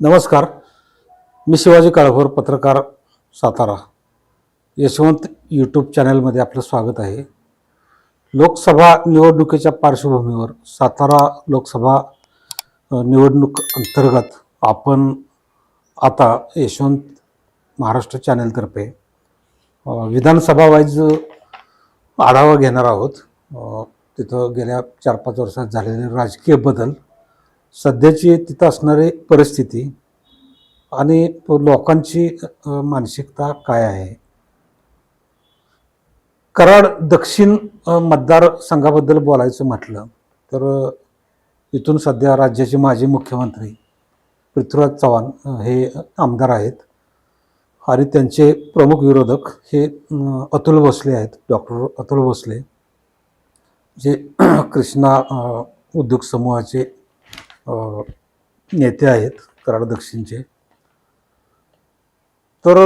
नमस्कार. मी शिवाजी काळभोर पत्रकार सातारा. यशवंत यूट्यूब चॅनलमध्ये आपलं स्वागत आहे. लोकसभा निवडणुकीच्या पार्श्वभूमीवर सातारा लोकसभा निवडणूक अंतर्गत आपण आता यशवंत महाराष्ट्र चॅनेलतर्फे विधानसभा वाईज आढावा घेणार आहोत. तिथं गेल्या चार पाच वर्षात झालेले राजकीय बदल सध्याची तिथं असणारी परिस्थिती आणि लोकांची मानसिकता काय आहे? कराड दक्षिण मतदारसंघाबद्दल बोलायचं म्हटलं तर इथून सध्या राज्याचे माजी मुख्यमंत्री पृथ्वीराज चव्हाण हे आमदार आहेत. आणि त्यांचे प्रमुख विरोधक हे अतुल भोसले आहेत डॉक्टर अतुल भोसले. जे कृष्णा उद्योग समूहाचे नेते आहेत कराड दक्षिणचे. तर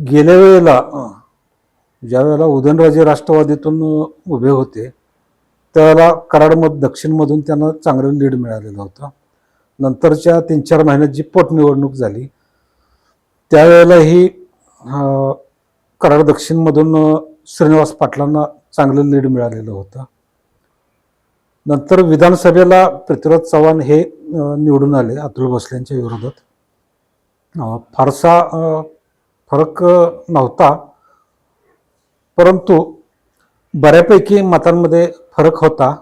गेल्या वेळेला ज्या वेळेला उदयनराजे राष्ट्रवादीतून उभे होते त्यावेळेला कराडमध दक्षिणमधून त्यांना चांगलं लीड मिळालेलं होतं. नंतरच्या तीन चार महिन्यात जी पोटनिवडणूक झाली त्यावेळेलाही कराड दक्षिणमधून श्रीनिवास पाटलांना चांगलं लीड मिळालेलं होतं. नंतर विधानसभेला पृथ्वीराज चव्हाण हे निवडून आले अतुल भोसलेंच्या विरोधात. फारसा फरक नव्हता. परंतु बऱ्यापैकी मतांमध्ये फरक होता.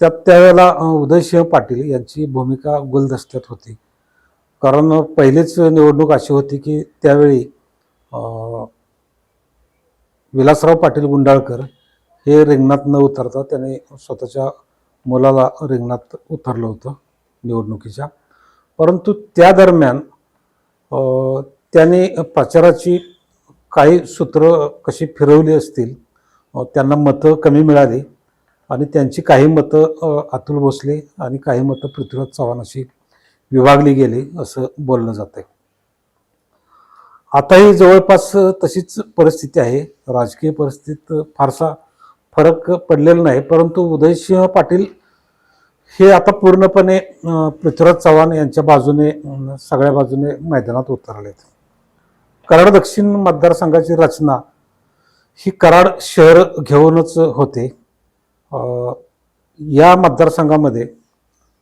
त्यात त्यावेळेला उदयसिंह पाटील यांची भूमिका गुलदस्त्यात होती. कारण पहिलीच निवडणूक अशी होती की त्यावेळी विलासराव पाटील गुंडाळकर हे रिंगणात न उतरता त्याने स्वतःच्या मुलाला रिंगणात उतरलं होतं निवडणुकीच्या. परंतु त्या दरम्यान त्याने प्रचाराची काही सूत्र कशी फिरवली असतील त्यांना मतं कमी मिळाली आणि त्यांची काही मतं अतुल भोसले आणि काही मतं पृथ्वीराज चव्हाण अशी विभागली गेली असं बोललं जातं आताही जवळपास तशीच परिस्थिती आहे. राजकीय परिस्थितीत फारसा फरक पडलेला नाही परंतु उदयसिंह पाटील हे आता पूर्णपणे पृथ्वीराज चव्हाण यांच्या बाजूने सगळ्या बाजूने मैदानात उतरलेत कराड दक्षिण मतदारसंघाची रचना ही कराड शहर घेऊनच होते. या मतदारसंघामध्ये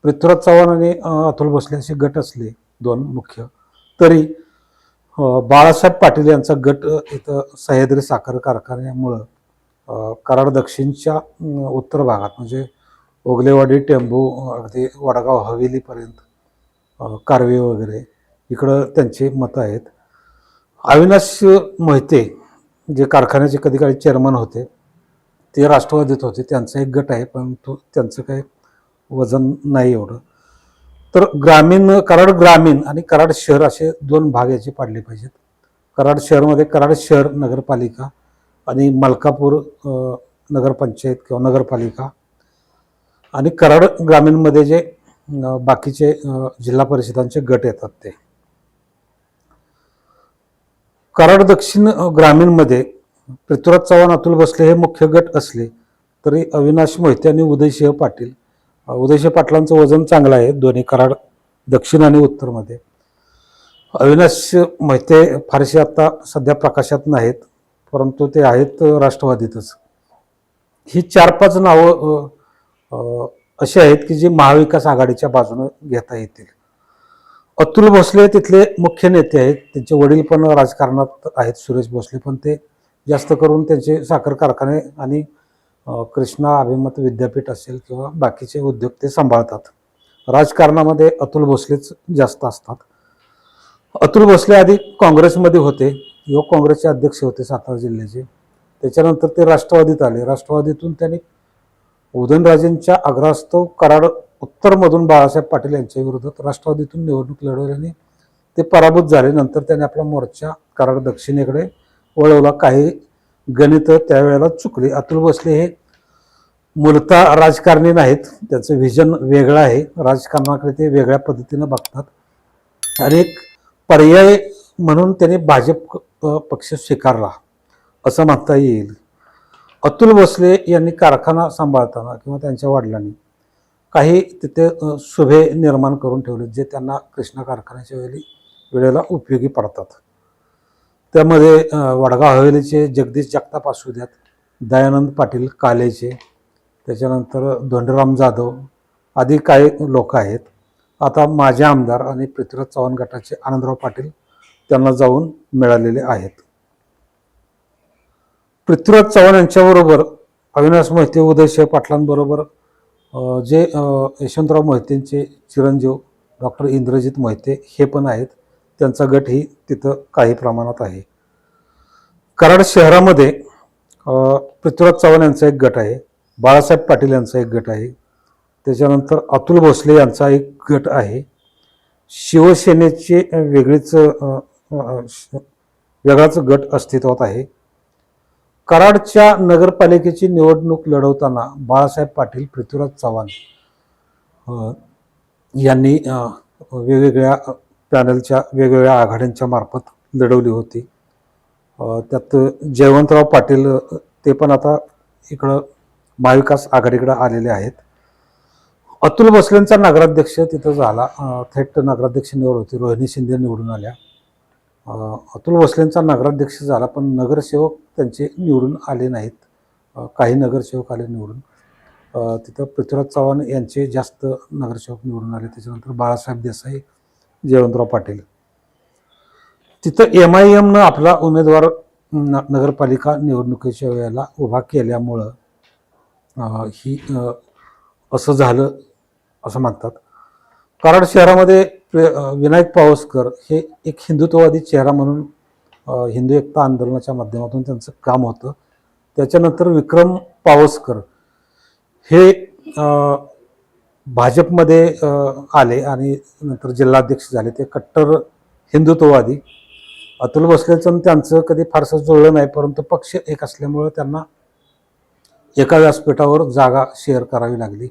पृथ्वीराज चव्हाण आणि अतुल भोसले असे गट असले दोन मुख्य तरी बाळासाहेब पाटील यांचा गट इथं सह्याद्री साखर कारखान्यामुळं कराड दक्षिणच्या उत्तर भागात म्हणजे ओगलेवाडी टेंबू अगदी वडगाव हवेलीपर्यंत कारवे वगैरे इकडं त्यांची मतं आहेत. अविनाश मोहिते जे कारखान्याचे कधी काळी चेअरमन होते ते राष्ट्रवादीत होते त्यांचा एक गट आहे परंतु त्यांचं काही वजन नाही एवढं. तर ग्रामीण कराड ग्रामीण आणि कराड शहर असे दोन भाग याचे पाडले पाहिजेत. कराड शहरमध्ये कराड शहर नगरपालिका आणि मलकापूर नगरपंचायत किंवा नगरपालिका आणि कराड ग्रामीणमध्ये जे बाकीचे जिल्हा परिषदांचे गट येतात ते. कराड दक्षिण ग्रामीणमध्ये पृथ्वीराज चव्हाण अतुल बसले हे मुख्य गट असले तरी अविनाश मोहिते आणि उदयसिंह पाटील उदयसिंह पाटलांचं वजन चांगलं आहे दोन्ही कराड दक्षिण आणि उत्तरमध्ये. अविनाश मोहिते फारसे आता सध्या प्रकाशात नाहीत. परंतु ते आहेत राष्ट्रवादीतच. ही चार पाच नावं अशी आहेत की जी महाविकास आघाडीच्या बाजूने घेता येतील. अतुल भोसले तिथले मुख्य नेते आहेत. त्यांचे वडील पण राजकारणात आहेत सुरेश भोसले पण ते जास्त करून त्यांचे साखर कारखाने आणि कृष्णा अभिमत विद्यापीठ असेल किंवा बाकीचे उद्योग ते सांभाळतात. राजकारणामध्ये अतुल भोसलेच जास्त असतात. अतुल भोसले आधी काँग्रेसमध्ये होते. युवक काँग्रेसचे अध्यक्ष होते सातारा जिल्ह्याचे. त्याच्यानंतर ते राष्ट्रवादीत आले. राष्ट्रवादीतून त्यांनी उदयनराजेंच्या आग्रहास्तव कराड उत्तरमधून बाळासाहेब पाटील यांच्या विरोधात राष्ट्रवादीतून निवडणूक लढवल्याने ते पराभूत झाले. नंतर त्यांनी आपला मोर्चा कराड दक्षिणेकडे वळवला. काही गणित त्यावेळेला चुकली. अतुल भोसले हे मूलतः राजकारणी नाहीत. त्यांचं व्हिजन वेगळं आहे. राजकारणाकडे ते वेगळ्या पद्धतीनं बघतात. आणि एक पर्याय म्हणून त्यांनी भाजप पक्ष स्वीकारला असं म्हणता येईल. अतुल भोसले यांनी कारखाना सांभाळताना किंवा त्यांच्या वडिलांनी काही तिथे शुभे निर्माण करून ठेवले जे त्यांना कृष्णा कारखान्याच्या वेळी वेळेला उपयोगी पडतात. त्यामध्ये वडगाव हवेलीचे जगदीश जगताप असू द्यात दयानंद पाटील कालेचे त्याच्यानंतर धोंडराम जाधव आदी काही लोक आहेत. आता माझे आमदार आणि पृथ्वीराज चव्हाण गटाचे आनंदराव पाटील त्यांना जाऊन मिळालेले आहेत. पृथ्वीराज चव्हाण यांच्याबरोबर अविनाश मोहिते उदयशिव पाटलांबरोबर जे यशवंतराव मोहितेंचे चिरंजीव डॉक्टर इंद्रजित मोहिते हे पण आहेत. त्यांचा गटही तिथं काही प्रमाणात आहे. कराड शहरामध्ये पृथ्वीराज चव्हाण यांचा एक गट आहे. बाळासाहेब पाटील यांचा एक गट आहे. त्याच्यानंतर अतुल भोसले यांचा एक गट आहे. शिवसेनेचे वेगळीच वेगळाच गट अस्तित्वात आहे. कराडच्या नगरपालिकेची निवडणूक लढवताना बाळासाहेब पाटील पृथ्वीराज चव्हाण यांनी वेगवेगळ्या पॅनलच्या वेगवेगळ्या आघाड्यांच्या मार्फत लढवली होती. त्यात जयवंतराव पाटील ते पण आता इकडं महाविकास आघाडीकडे आलेले आहेत. अतुल भोसलेंचा नगराध्यक्ष तिथं झाला. थेट नगराध्यक्ष निवड होती. रोहिणी शिंदे निवडून आल्या. अतुल भोसलेंचा नगराध्यक्ष झाला पण नगरसेवक त्यांचे निवडून आले नाहीत. काही नगरसेवक आले निवडून. तिथं पृथ्वीराज चव्हाण यांचे जास्त नगरसेवक निवडून आले. त्याच्यानंतर बाळासाहेब देसाई जयवंतराव पाटील. तिथं एम आय एमनं आपला उमेदवार न नगरपालिका निवडणुकीच्या वेळेला उभा केल्यामुळं ही असं झालं असं म्हणतात. कराड शहरामध्ये विनायक पावसकर हे एक हिंदुत्ववादी चेहरा म्हणून हिंदू एकता आंदोलनाच्या माध्यमातून त्यांचं काम होतं. त्याच्यानंतर विक्रम पावसकर हे भाजपमध्ये आले आणि नंतर जिल्हाध्यक्ष झाले. ते कट्टर हिंदुत्ववादी. अतुल भोसलेचं त्यांचं कधी फारसं जुळलं नाही परंतु पक्ष एक असल्यामुळं त्यांना एका व्यासपीठावर जागा शेअर करावी लागली.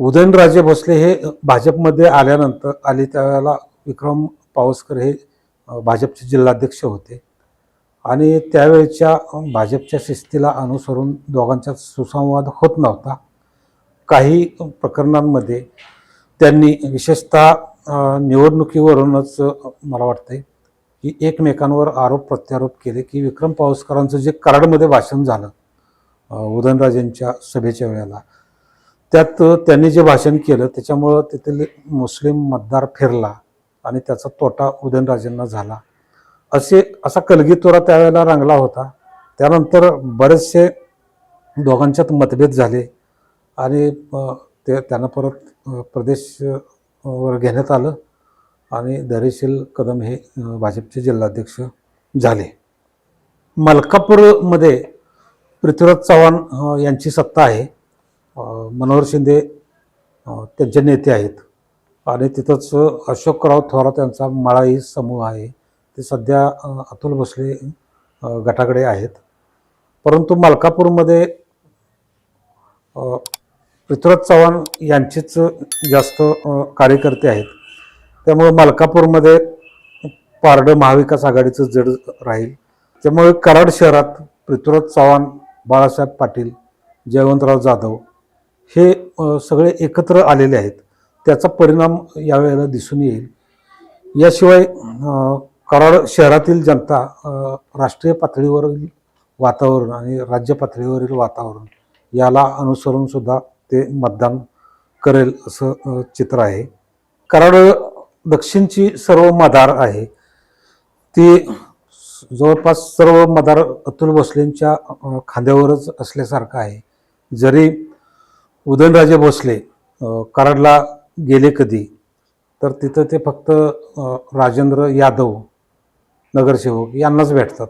उदयनराजे भोसले हे भाजपमध्ये आल्यानंतर आले त्यावेळेला विक्रम पावसकर हे भाजपचे जिल्हाध्यक्ष होते. आणि त्यावेळच्या भाजपच्या शिस्तीला अनुसरून दोघांचा सुसंवाद होत नव्हता. काही प्रकरणांमध्ये त्यांनी विशेषतः निवडणुकीवरूनच मला वाटतंय की एकमेकांवर आरोप प्रत्यारोप केले की विक्रम पावसकरांचं जे कराडमध्ये भाषण झालं उदयनराजेंच्या सभेच्या वेळेला त्यात त्यांनी जे भाषण केलं त्याच्यामुळं तेथील मुस्लिम मतदार फिरला आणि त्याचा तोटा उदयनराजेंना झाला. असे असा कलगीतोरा त्यावेळेला रंगला होता. त्यानंतर बरेचसे दोघांच्यात मतभेद झाले आणि ते त्यांना परत प्रदेश वर घेण्यात आलं आणि धैर्यशील कदम हे भाजपचे जिल्हाध्यक्ष झाले. मलकापूरमध्ये पृथ्वीराज चव्हाण यांची सत्ता आहे. मनोहर शिंदे त्यांचे नेते आहेत. आणि तिथंच अशोकराव थोरात यांचा माळाई समूह आहे. ते सध्या अतुल भोसले गटाकडे आहेत. परंतु मलकापूरमध्ये पृथ्वीराज चव्हाण यांचीच जास्त कार्यकर्ते आहेत. त्यामुळे मलकापूरमध्ये पारडं महाविकास आघाडीचं जड राहील. त्यामुळे कराड शहरात पृथ्वीराज चव्हाण बाळासाहेब पाटील जयवंतराव जाधव हे सगळे एकत्र आलेले आहेत. त्याचा परिणाम यावेळेला दिसून येईल. याशिवाय कराड शहरातील जनता राष्ट्रीय पातळीवरील वातावरण आणि राज्य पातळीवरील वातावरण याला अनुसरून सुद्धा ते मतदान करेल असं चित्र आहे. कराड दक्षिणची सर्व मदार आहे. ती जवळपास सर्व मदार अतुल भोसलेंच्या खांद्यावरच असल्यासारखं आहे. जरी उदयनराजे भोसले कराडला गेले कधी? तर तिथं ते फक्त राजेंद्र यादव नगरसेवक यांनाच भेटतात.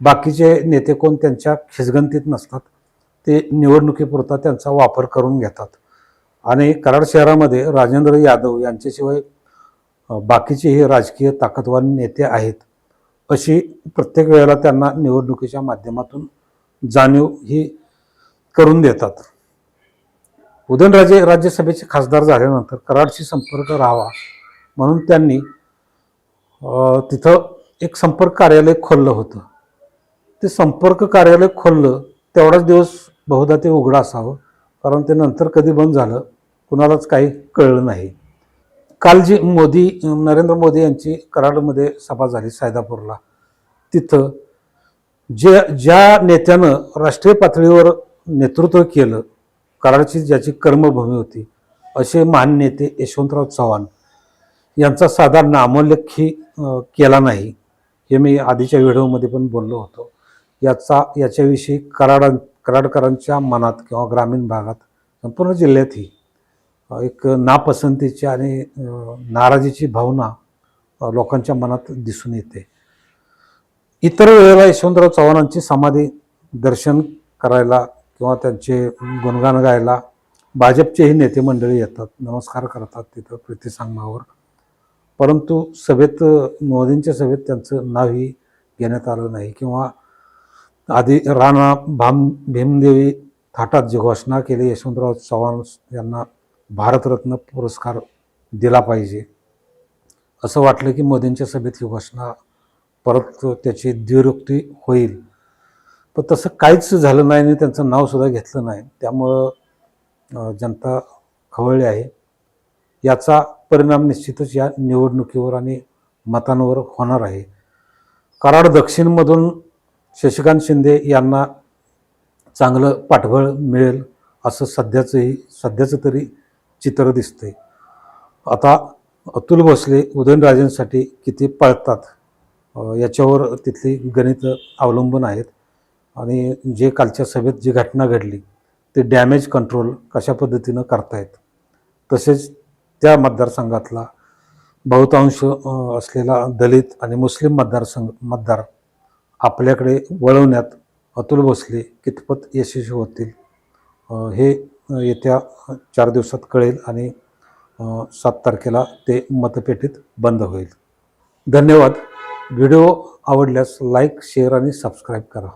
बाकीचे नेते कोण त्यांच्या खिसगंतीत नसतात. ते निवडणुकीपुरता त्यांचा वापर करून घेतात. आणि कराड शहरामध्ये राजेंद्र यादव यांच्याशिवाय बाकीचेही राजकीय ताकदवान नेते आहेत. अशी प्रत्येक वेळेला त्यांना निवडणुकीच्या माध्यमातून जाणीव ही करून देतात. उदयनराजे राज्यसभेचे खासदार झाल्यानंतर कराडशी संपर्क राहावा म्हणून त्यांनी तिथं एक संपर्क कार्यालय खोललं होतं. ते संपर्क कार्यालय खोललं तेवढाच दिवस बहुधा ते उघडं असावं कारण ते नंतर कधी बंद झालं कुणालाच काही कळलं नाही. काल जी मोदी नरेंद्र मोदी यांची कराडमध्ये सभा झाली सायदापूरला तिथं जे ज्या नेत्यानं राष्ट्रीय पातळीवर नेतृत्व केलं कराडची ज्याची कर्मभूमी होती असे महान नेते यशवंतराव चव्हाण यांचा साधा नामोल्लेखही केला नाही हे मी आधीच्या व्हिडिओमध्ये पण बोललो होतो. याचा याच्याविषयी कराड कराडकरांच्या मनात किंवा ग्रामीण भागात संपूर्ण जिल्ह्यातही एक नापसंतीची आणि नाराजीची भावना लोकांच्या मनात दिसून येते. इतर वेळेला यशवंतराव चव्हाणांची समाधी दर्शन करायला किंवा त्यांचे गुणगान गायला भाजपचेही नेते मंडळी येतात नमस्कार करतात तिथं प्रीतीसंगमावर परंतु सभेत मोदींच्या सभेत त्यांचं नावही घेण्यात आलं नाही. किंवा आधी राणा भाम भीमदेवी थाटात जी घोषणा केली यशवंतराव चव्हाण यांना भारतरत्न पुरस्कार दिला पाहिजे. असं वाटलं की मोदींच्या सभेत ही घोषणा परत त्याची द्विरुक्ती होईल. पण तसं काहीच झालं नाही आणि त्यांचं नावसुद्धा घेतलं नाही. त्यामुळं जनता खवळली आहे. याचा परिणाम निश्चितच या निवडणुकीवर आणि मतांवर होणार आहे. कराड दक्षिणमधून शशिकांत शिंदे यांना चांगलं पाठबळ मिळेल असं सध्याचंही सध्याचं तरी चित्र दिसतंय. आता अतुल भोसले उदयनराजेंसाठी किती पळतात याच्यावर तिथली गणितं अवलंबून आहेत. आणि जे कालच्या सभेत जी घटना घडली ते डॅमेज कंट्रोल कशा पद्धतीनं करतायत? तसेच त्या मतदारसंघातला बहुतांश असलेला दलित आणि मुस्लिम मतदारसंघ मतदार आपल्याकडे वळवण्यात अतुल भोसले कितपत यशस्वी होतील हे येत्या चार दिवसात कळेल आणि सात तारखेला ते मतपेटीत बंद होईल. धन्यवाद. व्हिडिओ आवडल्यास लाईक शेअर आणि सबस्क्राईब करा.